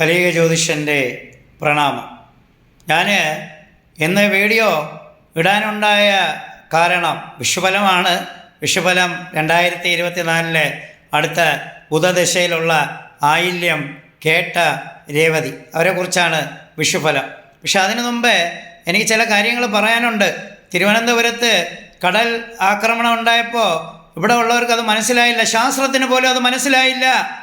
കലിക ജ്യോതിഷന്റെ പ്രണാമം. ഞാൻ ഇന്ന് വീഡിയോ ഇടാനുണ്ടായ കാരണം വിഷുഫലമാണ്. വിഷുഫലം രണ്ടായിരത്തി ഇരുപത്തിനാലിലെ അടുത്ത ബുധദശയിലുള്ള ആയില്യം കേട്ട രേവതി. അവരെക്കുറിച്ചാണ് വിഷുഫലം. പക്ഷെ അതിനു മുമ്പേ എനിക്ക് ചില കാര്യങ്ങൾ പറയാനുണ്ട്. തിരുവനന്തപുരത്ത് കടൽ ആക്രമണം ഉണ്ടായപ്പോൾ ഇവിടെ ഉള്ളവർക്ക് അത് മനസ്സിലായില്ല. ശാസ്ത്രത്തിന് പോലും അത് മനസ്സിലായില്ല.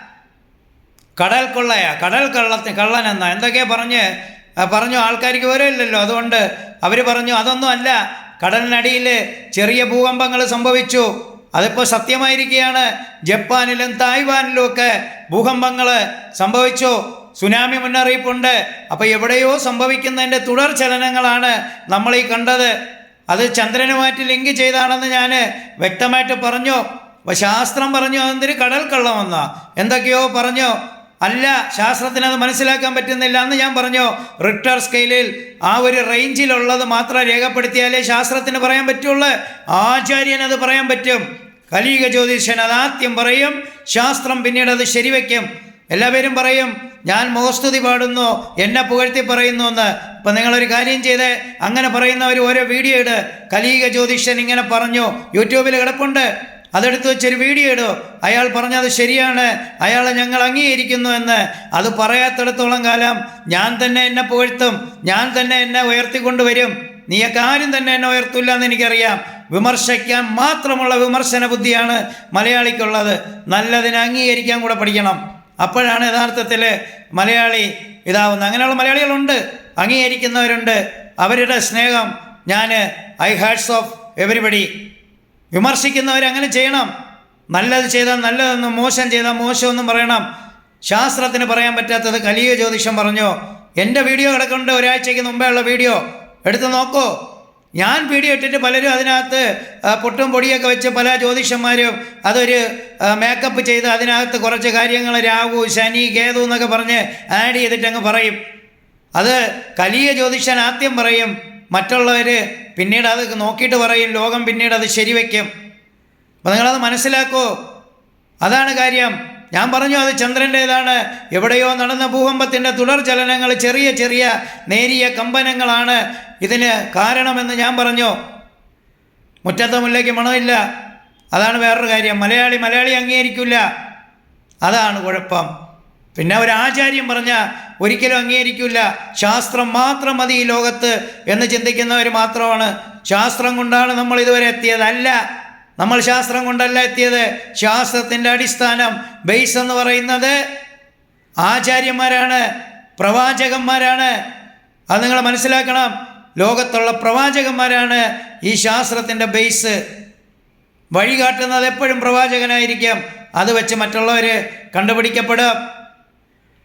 കടൽ കൊള്ളയാ. കടൽ കള്ളത്തിന് കള്ളനെന്ന എന്തൊക്കെയാ പറഞ്ഞ് പറഞ്ഞു? ആൾക്കാർക്ക് വിവരമില്ലല്ലോ. അതുകൊണ്ട് അവർ പറഞ്ഞു അതൊന്നും അല്ല. കടലിനടിയിൽ ചെറിയ ഭൂകമ്പങ്ങൾ സംഭവിച്ചു. അതിപ്പോൾ സത്യമായിരിക്കുകയാണ്. ജപ്പാനിലും തായ്വാനിലും ഒക്കെ ഭൂകമ്പങ്ങൾ സംഭവിച്ചു. സുനാമി മുന്നറിയിപ്പുണ്ട്. അപ്പോൾ എവിടെയോ സംഭവിക്കുന്നതിന്റെ തുടർ ചലനങ്ങളാണ് നമ്മൾ ഈ കണ്ടത്. അത് ചന്ദ്രനുമായിട്ട് ലിങ്ക് ചെയ്താണെന്ന് ഞാൻ വ്യക്തമായിട്ട് പറഞ്ഞു. ശാസ്ത്രം പറഞ്ഞു അതിന് കടൽ കള്ളമെന്ന? എന്തൊക്കെയോ പറഞ്ഞു അല്ല ശാസ്ത്രത്തിന് അത് മനസ്സിലാക്കാൻ പറ്റുന്നില്ല. എന്ന് ഞാൻ പറഞ്ഞു റിട്ടർ സ്കെയിലിൽ ആ ഒരു റേഞ്ചിലുള്ളത് മാത്രം രേഖപ്പെടുത്തിയാലേ ശാസ്ത്രത്തിന് പറയാൻ പറ്റുള്ളൂ. ആചാര്യൻ അത് പറയാൻ പറ്റും. കലിയുഗ ജ്യോതിഷൻ അത് ആദ്യം പറയും ശാസ്ത്രം പിന്നീട് അത് ശരിവെക്കും. എല്ലാവരും പറയും ഞാൻ മുഖസ്തുതി പാടുന്നു എന്നെ പുകഴ്ത്തി പറയുന്നു എന്ന്. ഇപ്പം നിങ്ങളൊരു കാര്യം ചെയ്ത് അങ്ങനെ പറയുന്നവർ ഓരോ വീഡിയോ ഇട്. കലീക ജ്യോതിഷൻ ഇങ്ങനെ പറഞ്ഞു. യൂട്യൂബിൽ കിടപ്പുണ്ട്. അതെടുത്ത് വെച്ചൊരു വീഡിയോ ഇടൂ. അയാൾ പറഞ്ഞത് ശരിയാണ്. അയാളെ ഞങ്ങൾ അംഗീകരിക്കുന്നു എന്ന്. അത് പറയാത്തിടത്തോളം കാലം ഞാൻ തന്നെ എന്നെ പുകഴ്ത്തും. ഞാൻ തന്നെ എന്നെ ഉയർത്തിക്കൊണ്ടുവരും. നീയൊക്കെ ആരും തന്നെ എന്നെ ഉയർത്തില്ല എന്ന് എനിക്കറിയാം. വിമർശിക്കാൻ മാത്രമുള്ള വിമർശന ബുദ്ധിയാണ് മലയാളിക്കുള്ളത്. നല്ലതിനെ അംഗീകരിക്കാൻ കൂടെ പഠിക്കണം. അപ്പോഴാണ് യഥാർത്ഥത്തിൽ മലയാളി ഇതാവുന്നത്. അങ്ങനെയുള്ള മലയാളികളുണ്ട്. അംഗീകരിക്കുന്നവരുണ്ട്. അവരുടെ സ്നേഹം ഞാൻ ഐ ഹാഡ്സ് ഓഫ് എവരിബഡി വിമർശിക്കുന്നവരങ്ങനെ ചെയ്യണം. നല്ലത് ചെയ്താൽ നല്ലതെന്നും മോശം ചെയ്താൽ മോശമെന്നും പറയണം. ശാസ്ത്രത്തിന് പറയാൻ പറ്റാത്തത് കലിയ ജ്യോതിഷം പറഞ്ഞു. എന്റെ വീഡിയോ കിടക്കുന്നുണ്ട് ഒരാഴ്ചയ്ക്ക് മുമ്പേ ഉള്ള വീഡിയോ. എടുത്ത് നോക്കൂ. ഞാൻ വീഡിയോ ഇട്ടിട്ട് പലരും അതിനകത്ത് പൊട്ടും പൊടിയൊക്കെ വെച്ച് പല ജ്യോതിഷന്മാരും അതൊരു മേക്കപ്പ് ചെയ്ത് അതിനകത്ത് കുറച്ച് കാര്യങ്ങൾ രാഹു ശനി കേതു എന്നൊക്കെ പറഞ്ഞ് ആഡ് ചെയ്തിട്ട് അങ്ങ് പറയും. അത് കലിയ ജ്യോതിഷൻ ആദ്യം പറയും. മറ്റുള്ളവർ പിന്നീട് അത് നോക്കിയിട്ട് പറയും ലോകം പിന്നീട് അത് ശരിവെക്കും. അപ്പോൾ നിങ്ങളത് മനസ്സിലാക്കൂ. അതാണ് കാര്യം. ഞാൻ പറഞ്ഞു അത് ചന്ദ്രന്റേതാണ് എവിടെയോ നടന്ന ഭൂകമ്പത്തിന്റെ തുടർ ചലനങ്ങൾ ചെറിയ ചെറിയ നേരിയ കമ്പനങ്ങളാണ് ഇതിന് കാരണമെന്ന് ഞാൻ പറഞ്ഞു. മുറ്റത്തെ മുല്ലയ്ക്ക് മണമില്ല. അതാണ് വേറൊരു കാര്യം. മലയാളി മലയാളി അംഗീകരിക്കില്ല. അതാണ് കുഴപ്പം. പിന്നെ ഒരു ആചാര്യം പറഞ്ഞ ഒരിക്കലും അംഗീകരിക്കില്ല ശാസ്ത്രം മാത്രം മതി ഈ ലോകത്ത്. എന്ന് ചിന്തിക്കുന്നവർ മാത്രമാണ്. ശാസ്ത്രം കൊണ്ടാണ് നമ്മൾ ഇതുവരെ എത്തിയത്. അല്ല നമ്മൾ ശാസ്ത്രം കൊണ്ടല്ല എത്തിയത്. ശാസ്ത്രത്തിന്റെ അടിസ്ഥാനം ബേസ് എന്ന് പറയുന്നത് ആചാര്യന്മാരാണ് പ്രവാചകന്മാരാണ്. അത് നിങ്ങൾ മനസ്സിലാക്കണം. ലോകത്തുള്ള പ്രവാചകന്മാരാണ് ഈ ശാസ്ത്രത്തിന്റെ ബേസ്. വഴി കാട്ടുന്നത് എപ്പോഴും പ്രവാചകനായിരിക്കും. അത് വെച്ച് മറ്റുള്ളവർ കണ്ടുപിടിക്കപ്പെടും.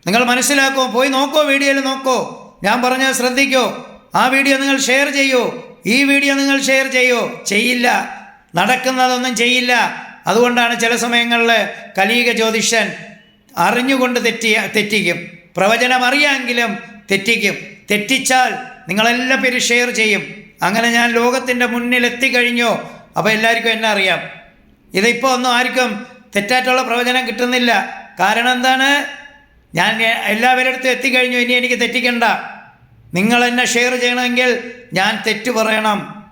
നിങ്ങൾ മനസ്സിലാക്കൂ? പോയി നോക്കോ വീഡിയോയിൽ നോക്കോ. ഞാൻ പറഞ്ഞാൽ ശ്രദ്ധിക്കൂ. ആ വീഡിയോ നിങ്ങൾ ഷെയർ ചെയ്യൂ. ഈ വീഡിയോ നിങ്ങൾ ഷെയർ ചെയ്യൂ. ചെയ്യില്ല. നടക്കുന്നതൊന്നും ചെയ്യില്ല. അതുകൊണ്ടാണ് ചില സമയങ്ങളിൽ കലീക ജ്യോതിഷൻ അറിഞ്ഞുകൊണ്ട് തെറ്റി തെറ്റിക്കും. പ്രവചനം അറിയാമെങ്കിലും തെറ്റിക്കും. തെറ്റിച്ചാൽ നിങ്ങളെല്ലാ പേരും ഷെയർ ചെയ്യും. അങ്ങനെ ഞാൻ ലോകത്തിന്റെ മുന്നിൽ എത്തിക്കഴിഞ്ഞു. അപ്പോൾ എല്ലാവർക്കും എന്നെ അറിയാം. ഇതിപ്പോൾ ഒന്നും ആർക്കും തെറ്റായിട്ടുള്ള പ്രവചനം കിട്ടുന്നില്ല. കാരണം എന്താണ്? ഞാൻ എല്ലാവരുടെ അടുത്തും എത്തിക്കഴിഞ്ഞു ഇനി എനിക്ക് തെറ്റിക്കണ്ട. നിങ്ങൾ എന്നെ ഷെയർ ചെയ്യണമെങ്കിൽ ഞാൻ തെറ്റ് പറയണം.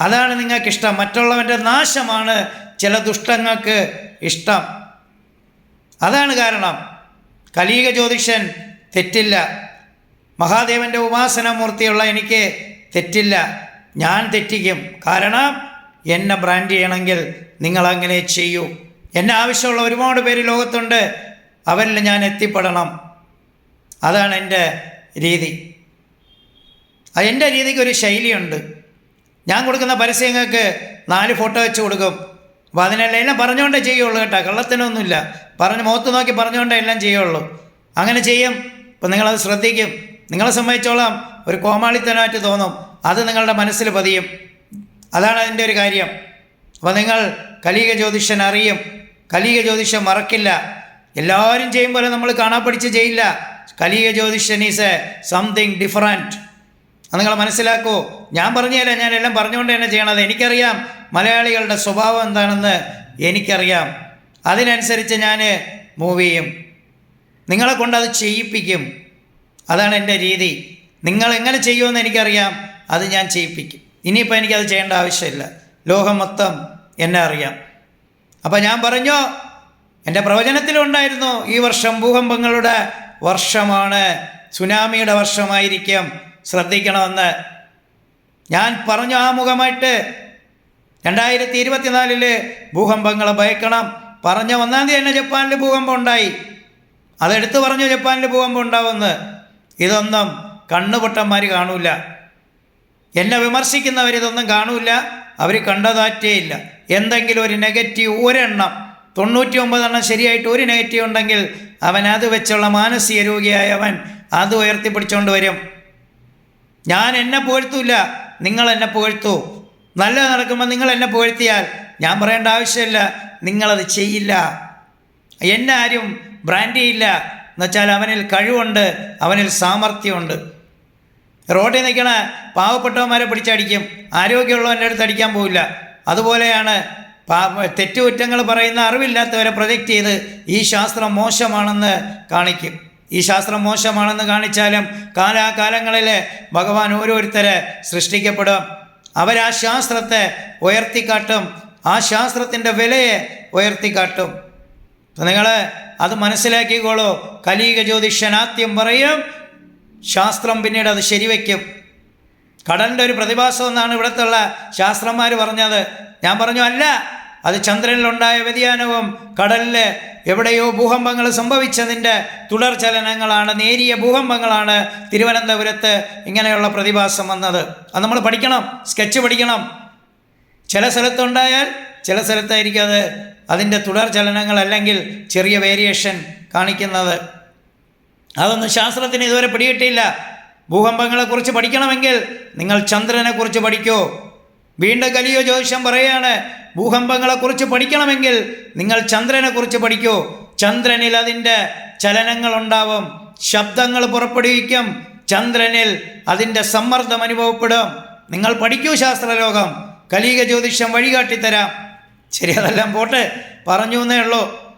അതാണ് നിങ്ങൾക്കിഷ്ടം. മറ്റുള്ളവന്റെ നാശമാണ് ചില ദുഷ്ടങ്ങൾക്ക് ഇഷ്ടം. അതാണ് കാരണം. കലീക ജ്യോതിഷൻ തെറ്റില്ല. മഹാദേവന്റെ ഉപാസനമൂർത്തിയുള്ള എനിക്ക് തെറ്റില്ല. ഞാൻ തെറ്റിക്കും. കാരണം എന്നെ ബ്രാൻഡ് ചെയ്യണമെങ്കിൽ നിങ്ങളങ്ങനെ ചെയ്യൂ. എന്നെ ആവശ്യമുള്ള ഒരുപാട് പേര് ലോകത്തുണ്ട്. അവരിൽ ഞാൻ എത്തിപ്പെടണം. അതാണ് എന്റെ രീതി. എന്റെ രീതിക്ക് ഒരു ശൈലിയുണ്ട്. ഞാൻ കൊടുക്കുന്ന പരസ്യങ്ങൾക്ക് നാല് ഫോട്ടോ വെച്ച് കൊടുക്കും. അപ്പോൾ അതിനെല്ലാം എല്ലാം പറഞ്ഞുകൊണ്ടേ ചെയ്യുള്ളൂ കേട്ടോ. കള്ളത്തിനൊന്നുമില്ല. പറഞ്ഞ് മുഖത്ത് നോക്കി പറഞ്ഞുകൊണ്ടേ എല്ലാം ചെയ്യുള്ളൂ. അങ്ങനെ ചെയ്യും. ഇപ്പം നിങ്ങളത് ശ്രദ്ധിക്കും. നിങ്ങളെ സംബന്ധിച്ചോളം ഒരു കോമാളിത്തനമായിട്ട് തോന്നും. അത് നിങ്ങളുടെ മനസ്സിൽ പതിയും. അതാണ് അതിന്റെ ഒരു കാര്യം. അപ്പോൾ നിങ്ങൾ കലിക ജ്യോതിഷൻ അറിയും. കലിക ജ്യോതിഷം മറക്കില്ല. എല്ലാവരും ചെയ്യും പോലെ നമ്മൾ കാണാൻ പഠിച്ച് ചെയ്യില്ല കലിയ ജ്യോതിഷൻ ഈസ് സംതിങ് ഡിഫറന്റ് അത് നിങ്ങൾ മനസ്സിലാക്കൂ. ഞാൻ പറഞ്ഞുതരാം ഞാൻ എല്ലാം പറഞ്ഞുകൊണ്ട് തന്നെ ചെയ്യണത്. എനിക്കറിയാം മലയാളികളുടെ സ്വഭാവം എന്താണെന്ന് എനിക്കറിയാം. അതിനനുസരിച്ച് ഞാൻ മൂവ് ചെയ്യും. നിങ്ങളെ കൊണ്ട് അത് ചെയ്യിപ്പിക്കും. അതാണ് എന്റെ രീതി. നിങ്ങൾ എങ്ങനെ ചെയ്യുമെന്ന് എനിക്കറിയാം. അത് ഞാൻ ചെയ്യിപ്പിക്കും. ഇനിയിപ്പോൾ എനിക്കത് ചെയ്യേണ്ട ആവശ്യമില്ല. ലോകം മൊത്തം എന്നെ അറിയാം. അപ്പോൾ ഞാൻ പറഞ്ഞു എന്റെ പ്രവചനത്തിലുണ്ടായിരുന്നു ഈ വർഷം ഭൂകമ്പങ്ങളുടെ വർഷമാണ് സുനാമിയുടെ വർഷമായിരിക്കും ശ്രദ്ധിക്കണമെന്ന്. ഞാൻ പറഞ്ഞു ആമുഖമായിട്ട് രണ്ടായിരത്തി ഇരുപത്തിനാലിൽ ഭൂകമ്പങ്ങൾ ഭയക്കണം. പറഞ്ഞ ഒന്നാം തീയതി തന്നെ ജപ്പാനിൽ ഭൂകമ്പം ഉണ്ടായി. അതെടുത്തു പറഞ്ഞു ജപ്പാനിൽ ഭൂകമ്പം ഉണ്ടാവുമെന്ന്. ഇതൊന്നും കണ്ണുപൊട്ടന്മാർ കാണൂല. എന്നെ വിമർശിക്കുന്നവരിതൊന്നും കാണൂല. അവർ കണ്ടതാറ്റേയില്ല എന്തെങ്കിലും ഒരു നെഗറ്റീവ് ഒരെണ്ണം തൊണ്ണൂറ്റി ഒമ്പതെണ്ണം ശരിയായിട്ട് ഒരു നെഗറ്റീവ് ഉണ്ടെങ്കിൽ അവൻ അത് വെച്ചുള്ള മാനസിക രോഗിയായ അവൻ അത് ഉയർത്തിപ്പിടിച്ചുകൊണ്ട് വരും. ഞാൻ എന്നെ പുകഴ്ത്തൂല. നിങ്ങൾ എന്നെ പുകഴ്ത്തൂ. നല്ല നടക്കുമ്പോൾ നിങ്ങൾ എന്നെ പുകഴ്ത്തിയാൽ ഞാൻ പറയേണ്ട ആവശ്യമില്ല. നിങ്ങളത് ചെയ്യില്ല. എന്നെ ആരും ബ്രാൻഡ് ചെയ്യില്ല. എന്നുവെച്ചാൽ അവനിൽ കഴിവുണ്ട് അവനിൽ സാമർഥ്യമുണ്ട്. റോഡിൽ നിൽക്കണ പാവപ്പെട്ടവന്മാരെ പിടിച്ചടിക്കും. ആരോഗ്യമുള്ളവന്റെ അടുത്ത് അടിക്കാൻ പോവില്ല. അതുപോലെയാണ് തെറ്റുകുറ്റങ്ങൾ പറയുന്ന അറിവില്ലാത്തവരെ പ്രൊജക്റ്റ് ചെയ്ത് ഈ ശാസ്ത്രം മോശമാണെന്ന് കാണിക്കും. ഈ ശാസ്ത്രം മോശമാണെന്ന് കാണിച്ചാലും കാലാകാലങ്ങളിൽ ഭഗവാൻ ഓരോരുത്തരെ സൃഷ്ടിക്കപ്പെടും. അവരാ ശാസ്ത്രത്തെ ഉയർത്തിക്കാട്ടും ആ ശാസ്ത്രത്തിന്റെ വിലയെ ഉയർത്തിക്കാട്ടും. നിങ്ങൾ അത് മനസ്സിലാക്കിക്കോളൂ. കലീക ജ്യോതിഷനാത്യം പറയും ശാസ്ത്രം പിന്നീട് അത് ശരിവയ്ക്കും കടലിന്റെ ഒരു പ്രതിഭാസം എന്നാണ് ഇവിടുത്തുള്ള ശാസ്ത്രന്മാർ പറഞ്ഞത്. ഞാൻ പറഞ്ഞു അല്ല അത് ചന്ദ്രനിലുണ്ടായ വ്യതിയാനവും കടലിൽ എവിടെയോ ഭൂകമ്പങ്ങൾ സംഭവിച്ചതിന്റെ തുടർചലനങ്ങളാണ് നേരിയ ഭൂകമ്പങ്ങളാണ് തിരുവനന്തപുരത്ത് ഇങ്ങനെയുള്ള പ്രതിഭാസം വന്നത്. അത് നമ്മൾ പഠിക്കണം സ്കെച്ച് പഠിക്കണം. ചില സ്ഥലത്തുണ്ടായാൽ ചില സ്ഥലത്തായിരിക്കും അത് അതിന്റെ തുടർചലനങ്ങൾ അല്ലെങ്കിൽ ചെറിയ വേരിയേഷൻ കാണിക്കുന്നത്. അതൊന്നും ശാസ്ത്രത്തിന് ഇതുവരെ പിടികിട്ടിയില്ല. ഭൂകമ്പങ്ങളെക്കുറിച്ച് പഠിക്കണമെങ്കിൽ നിങ്ങൾ ചന്ദ്രനെക്കുറിച്ച് പഠിക്കൂ. വീണ്ടും കലിയോ ജ്യോതിഷം പറയുകയാണ് ഭൂകമ്പങ്ങളെക്കുറിച്ച് പഠിക്കണമെങ്കിൽ നിങ്ങൾ ചന്ദ്രനെക്കുറിച്ച് പഠിക്കൂ. ചന്ദ്രനിൽ അതിന്റെ ചലനങ്ങളുണ്ടാവും. ശബ്ദങ്ങൾ പുറപ്പെടുവിക്കും. ചന്ദ്രനിൽ അതിന്റെ സമ്മർദ്ദം അനുഭവപ്പെടും. നിങ്ങൾ പഠിക്കൂ ശാസ്ത്രലോകം. കലീക ജ്യോതിഷം വഴികാട്ടിത്തരാം. ശരി അതെല്ലാം പോട്ടെ. പറഞ്ഞു എന്നേ ഉള്ളൂ.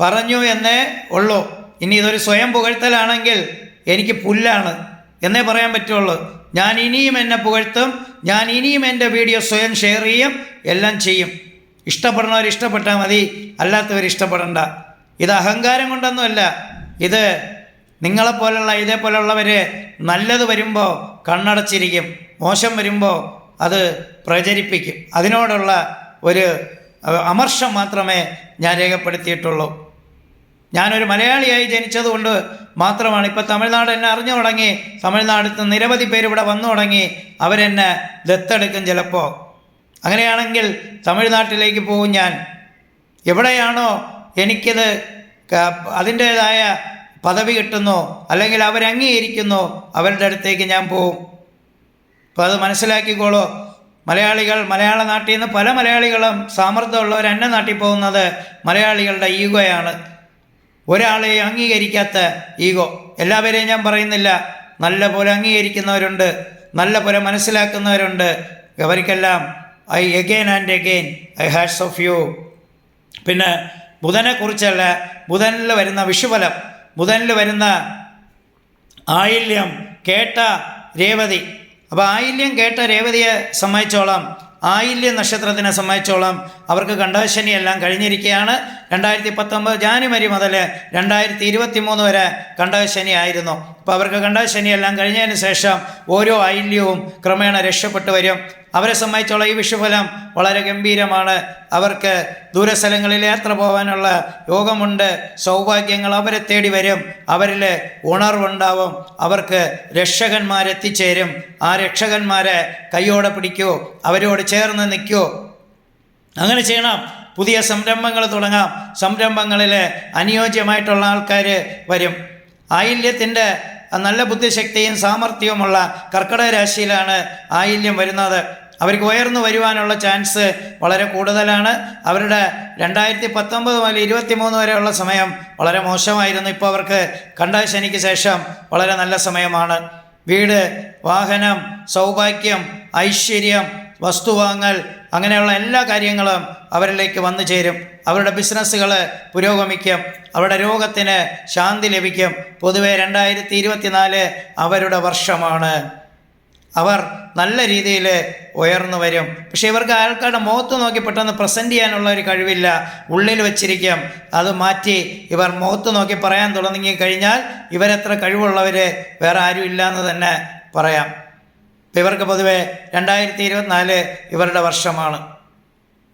പറഞ്ഞു എന്നേ ഉള്ളൂ. ഇനി ഇതൊരു സ്വയം പുകഴ്ത്തലാണെങ്കിൽ എനിക്ക് പുല്ലാണ്. എന്നേ പറയാൻ പറ്റുള്ളൂ. ഞാൻ ഇനിയും എന്നെ പുകഴ്ത്തും ഞാൻ ഇനിയും എന്റെ വീഡിയോ സ്വയം ഷെയർ ചെയ്യും എല്ലാം ചെയ്യും. ഇഷ്ടപ്പെടുന്നവർ ഇഷ്ടപ്പെട്ടാൽ മതി അല്ലാത്തവർ ഇഷ്ടപ്പെടണ്ട. ഇത് അഹങ്കാരം കൊണ്ടൊന്നുമല്ല. ഇത് നിങ്ങളെപ്പോലുള്ള ഇതേപോലുള്ളവർ നല്ലത് വരുമ്പോൾ കണ്ണടച്ചിരിക്കും മോശം വരുമ്പോൾ അത് പ്രചരിപ്പിക്കും. അതിനോടുള്ള ഒരു അമർഷം മാത്രമേ ഞാൻ രേഖപ്പെടുത്തിയിട്ടുള്ളൂ. ഞാനൊരു മലയാളിയായി ജനിച്ചതുകൊണ്ട് മാത്രമാണ്. ഇപ്പോൾ തമിഴ്നാട് എന്നെ അറിഞ്ഞു തുടങ്ങി. തമിഴ്നാട്ടിൽ നിരവധി പേര് ഇവിടെ വന്നു തുടങ്ങി. അവരെന്നെ ദത്തെടുക്കും ചിലപ്പോൾ അങ്ങനെയാണെങ്കിൽ തമിഴ്നാട്ടിലേക്ക് പോകും ഞാൻ. എവിടെയാണോ എനിക്കിത് അതിന്റേതായ പദവി കിട്ടുന്നു അല്ലെങ്കിൽ അവരംഗീകരിക്കുന്നു അവരുടെ അടുത്തേക്ക് ഞാൻ പോവും. അപ്പോൾ അത് മനസ്സിലാക്കിക്കോളൂ. മലയാളികൾ മലയാള നാട്ടിൽ നിന്ന് പല മലയാളികളും സാമർഥ്യമുള്ളവർ അന്യ നാട്ടിൽ പോകുന്നത് മലയാളികളുടെ ഈഗോയാണ്. ഒരാളെയും അംഗീകരിക്കാത്ത ഈഗോ. എല്ലാവരെയും ഞാൻ പറയുന്നില്ല. നല്ല പോലെ അംഗീകരിക്കുന്നവരുണ്ട്. നല്ല പോലെ മനസ്സിലാക്കുന്നവരുണ്ട്. അവർക്കെല്ലാം I again and again I hats off you. പിന്നെ ബുധനെക്കുറിച്ചല്ല ബുധനിൽ വരുന്ന വിഷുഫലം ബുധനിൽ വരുന്ന ആയില്യം കേട്ട രേവതി. അപ്പോൾ ആയില്യം കേട്ട രേവതിയെ സമ്മതിച്ചോളാം. ആയില്യം നക്ഷത്രത്തിനെ സംബന്ധിച്ചോളം അവർക്ക് കണ്ടകശനിയെല്ലാം കഴിഞ്ഞിരിക്കുകയാണ് രണ്ടായിരത്തി പത്തൊമ്പത് ജാനുവരി മുതൽ രണ്ടായിരത്തി ഇരുപത്തി മൂന്ന് വരെ കണ്ടകശനി ആയിരുന്നു അപ്പോൾ അവർക്ക് കണ്ടകശനിയെല്ലാം കഴിഞ്ഞതിന് ശേഷം ഓരോ ഐല്യവും ക്രമേണ രക്ഷപ്പെട്ടു വരും. അവരെ സംബന്ധിച്ചുള്ള ഈ വിഷുഫലം വളരെ ഗംഭീരമാണ്. അവർക്ക് ദൂരസ്ഥലങ്ങളിൽ യാത്ര പോകാനുള്ള യോഗമുണ്ട്. സൗഭാഗ്യങ്ങൾ അവരെ തേടി വരും. അവരിൽ ഉണർവുണ്ടാവും. അവർക്ക് രക്ഷകന്മാരെത്തിച്ചേരും. ആ രക്ഷകന്മാരെ കൈയോടെ പിടിക്കൂ. അവരോട് ചേർന്ന് നിൽക്കൂ. അങ്ങനെ ചെയ്യണം. പുതിയ സംരംഭങ്ങൾ തുടങ്ങാം. സംരംഭങ്ങളിൽ അനുയോജ്യമായിട്ടുള്ള ആൾക്കാർ വരും. ആയില്യത്തിന്റെ നല്ല ബുദ്ധിശക്തിയും സാമർഥ്യവുമുള്ള കർക്കിടക രാശിയിലാണ് ആയില്യം വരുന്നത്. അവർക്ക് ഉയർന്നു വരുവാനുള്ള ചാൻസ് വളരെ കൂടുതലാണ്. അവരുടെ രണ്ടായിരത്തി പത്തൊമ്പത് മുതൽ ഇരുപത്തി മൂന്ന് വരെയുള്ള സമയം വളരെ മോശമായിരുന്നു. ഇപ്പോൾ അവർക്ക് കണ്ട ശനിക്ക് ശേഷം വളരെ നല്ല സമയമാണ്. വീട് വാഹനം സൗഭാഗ്യം ഐശ്വര്യം വസ്തു വാങ്ങൽ അങ്ങനെയുള്ള എല്ലാ കാര്യങ്ങളും അവരിലേക്ക് വന്നു ചേരും. അവരുടെ ബിസിനസ്സുകൾ പുരോഗമിക്കും. അവരുടെ രോഗത്തിന് ശാന്തി ലഭിക്കും. പൊതുവേ രണ്ടായിരത്തി ഇരുപത്തിനാല് അവരുടെ വർഷമാണ്. അവർ നല്ല രീതിയിൽ ഉയർന്നു വരും. പക്ഷേ ഇവർക്ക് ആൾക്കാരുടെ മുഖത്ത് നോക്കി പെട്ടെന്ന് പ്രസന്റ് ചെയ്യാനുള്ള ഒരു കഴിവില്ല. ഉള്ളിൽ വെച്ചിരിക്കും. അത് മാറ്റി ഇവർ മുഖത്ത് നോക്കി പറയാൻ തുടങ്ങി കഴിഞ്ഞാൽ ഇവരെത്ര കഴിവുള്ളവർ വേറെ ആരും ഇല്ല എന്ന് തന്നെ പറയാം. ഇവർക്ക് പൊതുവെ രണ്ടായിരത്തി ഇരുപത്തിനാല് ഇവരുടെ വർഷമാണ്.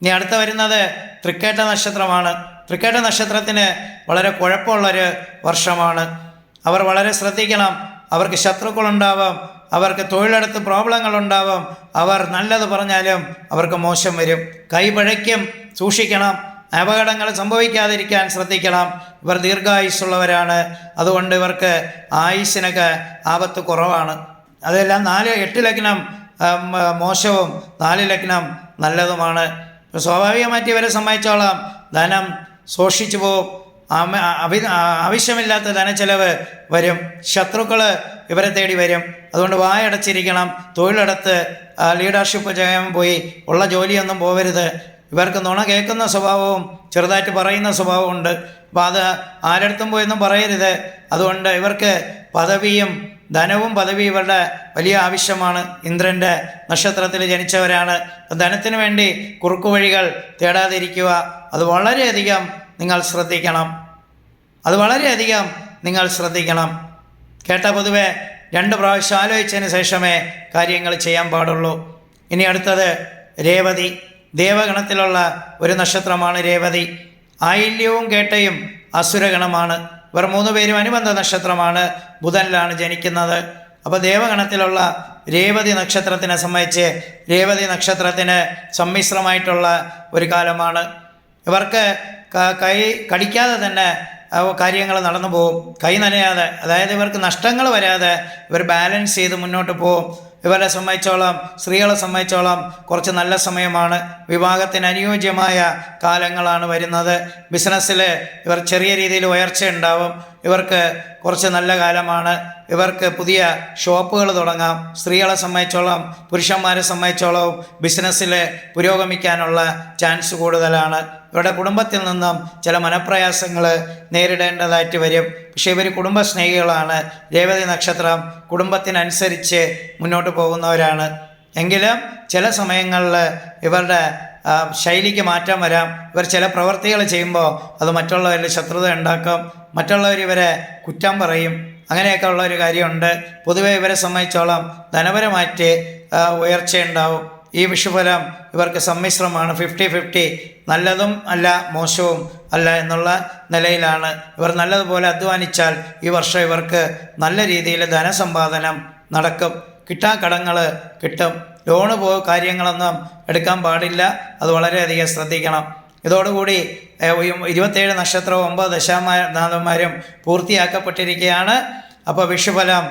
ഇനി അടുത്ത വരുന്നത് തൃക്കേട്ട നക്ഷത്രമാണ്. തൃക്കേട്ട നക്ഷത്രത്തിന് വളരെ കുഴപ്പമുള്ളൊരു വർഷമാണ്. അവർ വളരെ ശ്രദ്ധിക്കണം. അവർക്ക് ശത്രുക്കളുണ്ടാവാം. അവർക്ക് തൊഴിലെടുത്ത് പ്രോബ്ലങ്ങൾ ഉണ്ടാവാം അവർ നല്ലത് പറഞ്ഞാലും അവർക്ക് മോശം വരും. കൈ പിഴയ്ക്കും സൂക്ഷിക്കണം. അപകടങ്ങൾ സംഭവിക്കാതിരിക്കാൻ ശ്രദ്ധിക്കണം. ഇവർ ദീർഘായുസ്സുള്ളവരാണ്. അതുകൊണ്ട് ഇവർക്ക് ആയുസ്സിനൊക്കെ ആപത്ത് കുറവാണ്. അതെല്ലാം നാല് എട്ട് ലഗ്നം മോശവും നാല് ലഗ്നം നല്ലതുമാണ്. സ്വാഭാവികമായിട്ട് ഇവരെ സംബന്ധിച്ചോളം ധനം സൂക്ഷിച്ചു പോവും. ആവശ്യമില്ലാത്ത ധനച്ചെലവ് വരും. ശത്രുക്കൾ ഇവരെ തേടി വരും. അതുകൊണ്ട് വായടച്ചിരിക്കണം. തൊഴിലെടുത്ത് ലീഡർഷിപ്പ് ചെയ്യാൻ പോയി. ഉള്ള ജോലിയൊന്നും പോവരുത്. ഇവർക്ക് നുണ കേൾക്കുന്ന സ്വഭാവവും ചെറുതായിട്ട് പറയുന്ന സ്വഭാവമുണ്ട് അപ്പോൾ അത് ആരടുത്തും പോയൊന്നും പറയരുത്. അതുകൊണ്ട് ഇവർക്ക് പദവിയും ധനവും പദവി ഇവരുടെ വലിയ ആവശ്യമാണ്. ഇന്ദ്രന്റെ നക്ഷത്രത്തിൽ ജനിച്ചവരാണ്. ധനത്തിന് വേണ്ടി കുറുക്കുവഴികൾ തേടാതിരിക്കുക അത് വളരെയധികം നിങ്ങൾ ശ്രദ്ധിക്കണം. അത് വളരെയധികം നിങ്ങൾ ശ്രദ്ധിക്കണം. കേട്ട പൊതുവെ രണ്ട് പ്രാവശ്യം ആലോചിച്ചതിന് ശേഷമേ കാര്യങ്ങൾ ചെയ്യാൻ പാടുള്ളൂ. ഇനി അടുത്തത് രേവതി. ദേവഗണത്തിലുള്ള ഒരു നക്ഷത്രമാണ് രേവതി. ആയില്യവും കേട്ടയും അസുരഗണമാണ്. ഇവർ മൂന്ന് പേരും അനുബന്ധ നക്ഷത്രമാണ്. ബുധനിലാണ് ജനിക്കുന്നത്. അപ്പോൾ ദേവഗണത്തിലുള്ള രേവതി നക്ഷത്രത്തിനെ സംബന്ധിച്ച് രേവതി നക്ഷത്രത്തിന് സമ്മിശ്രമായിട്ടുള്ള ഒരു കാലമാണ്. ഇവർക്ക് കൈ കടിക്കാതെ തന്നെ കാര്യങ്ങൾ നടന്നു പോകും കൈ നനയാതെ അതായത് ഇവർക്ക് നഷ്ടങ്ങൾ വരാതെ ഇവർ ബാലൻസ് ചെയ്ത് മുന്നോട്ട് പോകും ഇവരെ സംബന്ധിച്ചോളം സ്ത്രീകളെ സംബന്ധിച്ചോളം കുറച്ച് നല്ല സമയമാണ്. വിവാഹത്തിന് അനുയോജ്യമായ കാലങ്ങളാണ് വരുന്നത്. ബിസിനസ്സിൽ ഇവർ ചെറിയ രീതിയിൽ ഉയർച്ച ഉണ്ടാവും ഇവർക്ക് കുറച്ച് നല്ല കാലമാണ്. ഇവർക്ക് പുതിയ ഷോപ്പുകൾ തുടങ്ങാം. സ്ത്രീകളെ സംബന്ധിച്ചോളം പുരുഷന്മാരെ സംബന്ധിച്ചോളവും ബിസിനസ്സിൽ പുരോഗമിക്കാനുള്ള ചാൻസ് കൂടുതലാണ്. ഇവരുടെ കുടുംബത്തിൽ നിന്നും ചില മനപ്രയാസങ്ങൾ നേരിടേണ്ടതായിട്ട് വരും. പക്ഷേ ഇവർ കുടുംബസ്നേഹികളാണ്. രേവതി നക്ഷത്രം കുടുംബത്തിനനുസരിച്ച് മുന്നോട്ട് പോകുന്നവരാണ്. എങ്കിലും ചില സമയങ്ങളിൽ ഇവരുടെ ശൈലിക്ക് മാറ്റം വരാം. ഇവർ ചില പ്രവൃത്തികൾ ചെയ്യുമ്പോൾ അത് മറ്റുള്ളവരിൽ ശത്രുത ഉണ്ടാക്കും. മറ്റുള്ളവർ ഇവരെ കുറ്റം പറയും. അങ്ങനെയൊക്കെ ഉള്ള ഒരു കാര്യമുണ്ട്. പൊതുവെ ഇവരെ സംബന്ധിച്ചോളം ധനപരമായിട്ട് ഉയർച്ചയുണ്ടാവും. ഈ വിഷുഫലം ഇവർക്ക് സമ്മിശ്രമാണ്. ഫിഫ്റ്റി ഫിഫ്റ്റി നല്ലതും അല്ല മോശവും അല്ല എന്നുള്ള നിലയിലാണ്. ഇവർ നല്ലതുപോലെ അധ്വാനിച്ചാൽ ഈ വർഷം ഇവർക്ക് നല്ല രീതിയിൽ ധനസമ്പാദനം നടക്കും. കിട്ടാക്കടങ്ങൾ കിട്ടും. ലോണ് പോ കാര്യങ്ങളൊന്നും എടുക്കാൻ പാടില്ല. അത് വളരെയധികം ശ്രദ്ധിക്കണം. ഇതോടുകൂടി ഇരുപത്തേഴ് നക്ഷത്രവും ഒമ്പത് ദശാനാഥന്മാരും പൂർത്തിയാക്കപ്പെട്ടിരിക്കുകയാണ്. അപ്പോൾ വിഷുഫലം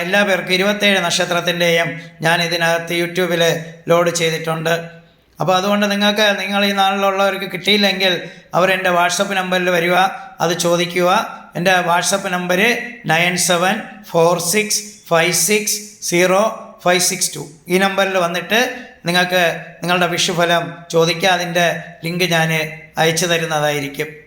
എല്ലാ പേർക്കും ഇരുപത്തേഴ് നക്ഷത്രത്തിന്റെയും ഞാൻ ഇതിനകത്ത് യൂട്യൂബിൽ ലോഡ് ചെയ്തിട്ടുണ്ട്. അപ്പോൾ അതുകൊണ്ട് നിങ്ങൾക്ക് നിങ്ങൾ ഈ നാളിലുള്ളവർക്ക് കിട്ടിയില്ലെങ്കിൽ അവരെന്റെ വാട്സപ്പ് നമ്പറിൽ വരിക അത് ചോദിക്കുക. എന്റെ WhatsApp number nine seven four six five six zero five six two. ഈ നമ്പറിൽ വന്നിട്ട് നിങ്ങൾക്ക് നിങ്ങളുടെ വിഷുഫലം ചോദിക്കാതിന്റെ ലിങ്ക് ഞാൻ അയച്ചു തരുന്നതായിരിക്കും.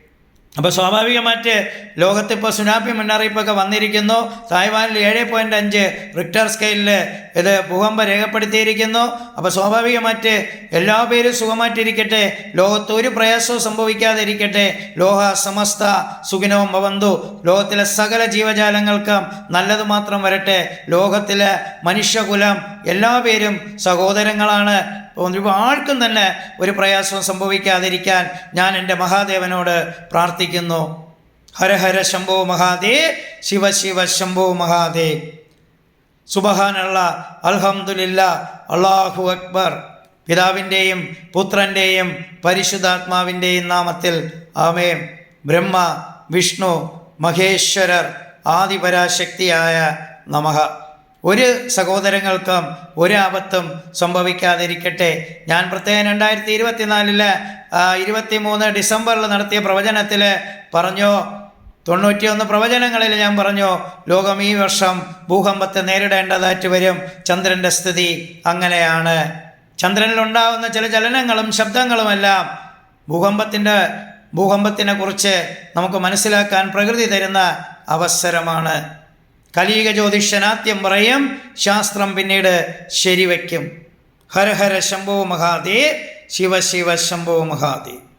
അപ്പോൾ സ്വാഭാവികമായിട്ട് ലോകത്തിപ്പോൾ സുനാമി മുന്നറിയിപ്പൊക്കെ വന്നിരിക്കുന്നു. തായ്വാനിൽ ഏഴ് പോയിന്റ് അഞ്ച് റിക്ടർ സ്കെയിലിൽ ഇത് ഭൂകമ്പം രേഖപ്പെടുത്തിയിരിക്കുന്നു. അപ്പോൾ സ്വാഭാവികമായിട്ട് എല്ലാ പേരും സുഖമായിട്ടിരിക്കട്ടെ. ലോകത്ത് ഒരു പ്രയാസവും സംഭവിക്കാതെ ഇരിക്കട്ടെ ലോഹ സമസ്ത സുഖിനവും ഭവന്തു. ലോകത്തിലെ സകല ജീവജാലങ്ങൾക്കും നല്ലത് മാത്രം വരട്ടെ. ലോകത്തിലെ മനുഷ്യകുലം എല്ലാ പേരും സഹോദരങ്ങളാണ്. ആർക്കും തന്നെ ഒരു പ്രയാസവും സംഭവിക്കാതിരിക്കാൻ ഞാൻ എന്റെ മഹാദേവനോട് പ്രാർത്ഥിക്കുന്നു. ഹര ഹര ശംഭോ മഹാദേ ശിവ ശിവ ശംഭോ മഹാദേ. സുബഹാനുള്ള അൽഹമുല്ല അള്ളാഹു അക്ബർ. പിതാവിന്റെയും പുത്രന്റെയും പരിശുദ്ധാത്മാവിന്റെയും നാമത്തിൽ ആമേ ബ്രഹ്മ വിഷ്ണു മഹേശ്വരർ ആദിപരാശക്തിയായ നമഃ ഒരു സഹോദരങ്ങൾക്കും ഒരു ആപത്തും സംഭവിക്കാതിരിക്കട്ടെ. ഞാൻ പ്രത്യേകം രണ്ടായിരത്തി ഇരുപത്തിനാലിൽ ഇരുപത്തി മൂന്ന് ഡിസംബറിൽ നടത്തിയ പ്രവചനത്തിൽ പറഞ്ഞു. തൊണ്ണൂറ്റിയൊന്ന് പ്രവചനങ്ങളിൽ ഞാൻ പറഞ്ഞു ലോകം ഈ വർഷം ഭൂകമ്പത്തെ നേരിടേണ്ടതായിട്ട് വരും ചന്ദ്രന്റെ സ്ഥിതി അങ്ങനെയാണ്. ചന്ദ്രനിലുണ്ടാവുന്ന ചില ചലനങ്ങളും ശബ്ദങ്ങളുമെല്ലാം ഭൂകമ്പത്തിന്റെ കുറിച്ച് നമുക്ക് മനസ്സിലാക്കാൻ പ്രകൃതി തരുന്ന അവസരമാണ്. കലിയുഗ ജ്യോതിഷനാത്യം പറയും ശാസ്ത്രം പിന്നീട് ശരിവയ്ക്കും ഹര ഹര ശംഭോ മഹാദേവ് ശിവ ശിവ ശംഭോ മഹാദേവ്.